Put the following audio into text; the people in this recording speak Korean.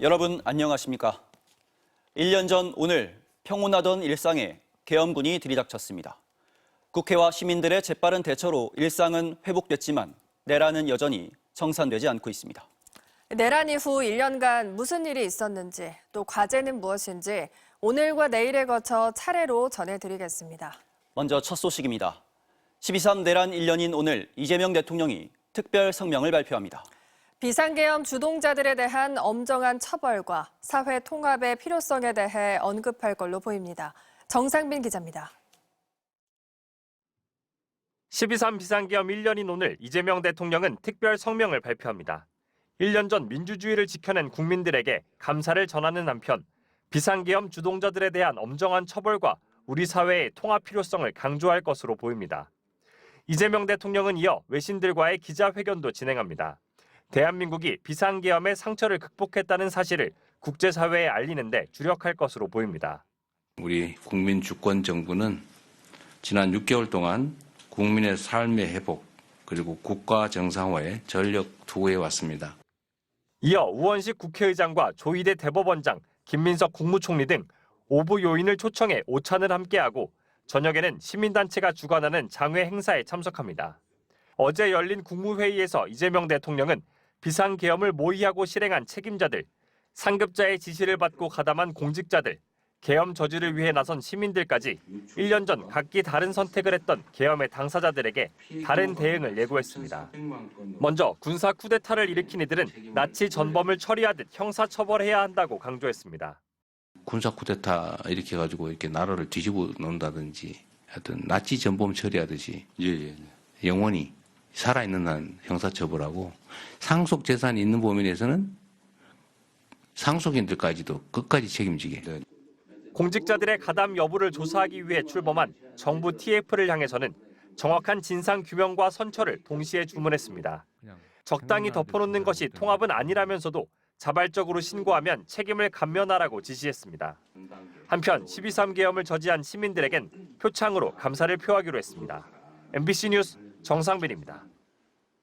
여러분 안녕하십니까? 1년 전 오늘 평온하던 일상에 계엄군이 들이닥쳤습니다. 국회와 시민들의 재빠른 대처로 일상은 회복됐지만 내란은 여전히 청산되지 않고 있습니다. 내란 이후 1년간 무슨 일이 있었는지 또 과제는 무엇인지 오늘과 내일에 거쳐 차례로 전해드리겠습니다. 먼저 첫 소식입니다. 12.3 내란 1년인 오늘 이재명 대통령이 특별 성명을 발표합니다. 비상계엄 주동자들에 대한 엄정한 처벌과 사회 통합의 필요성에 대해 언급할 걸로 보입니다. 정상빈 기자입니다. 12.3 비상계엄 1년인 오늘 이재명 대통령은 특별 성명을 발표합니다. 1년 전 민주주의를 지켜낸 국민들에게 감사를 전하는 한편 비상계엄 주동자들에 대한 엄정한 처벌과 우리 사회의 통합 필요성을 강조할 것으로 보입니다. 이재명 대통령은 이어 외신들과의 기자회견도 진행합니다. 대한민국이 비상계엄의 상처를 극복했다는 사실을 국제사회에 알리는데 주력할 것으로 보입니다. 우리 국민 주권 정부는 지난 6개월 동안 국민의 삶의 회복 그리고 국가 정상화에 전력 투구해 왔습니다. 이어 우원식 국회의장과 조희대 대법원장, 김민석 국무총리 등 오부 요인을 초청해 오찬을 함께하고 저녁에는 시민단체가 주관하는 장외 행사에 참석합니다. 어제 열린 국무회의에서 이재명 대통령은 비상계엄을 모의하고 실행한 책임자들, 상급자의 지시를 받고 가담한 공직자들, 계엄 저지를 위해 나선 시민들까지 1년 전 각기 다른 선택을 했던 계엄의 당사자들에게 다른 대응을 예고했습니다. 먼저 군사 쿠데타를 일으킨 이들은 나치 전범을 처리하듯 형사 처벌해야 한다고 강조했습니다. 군사 쿠데타 이렇게 가지고 이렇게 나라를 뒤집어 놓는다든지 하여튼 나치 전범 처리하듯이 영원히 살아있는 한 형사처벌하고 상속 재산이 있는 범인에서는 상속인들까지도 끝까지 책임지게 공직자들의 가담 여부를 조사하기 위해 출범한 정부 TF를 향해서는 정확한 진상 규명과 선처를 동시에 주문했습니다. 적당히 덮어놓는 것이 통합은 아니라면서도 자발적으로 신고하면 책임을 감면하라고 지시했습니다. 한편 12.3 계엄을 저지한 시민들에겐 표창으로 감사를 표하기로 했습니다. MBC 뉴스 정상빈입니다.